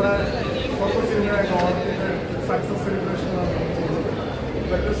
നമ്മുടെ ഫോട്ടോ സിനിമയായിട്ട് ഓണത്തിന്റെ സക്സസ് സെലിബ്രേഷൻ നമ്മൾ ചെയ്യുന്നത് Let us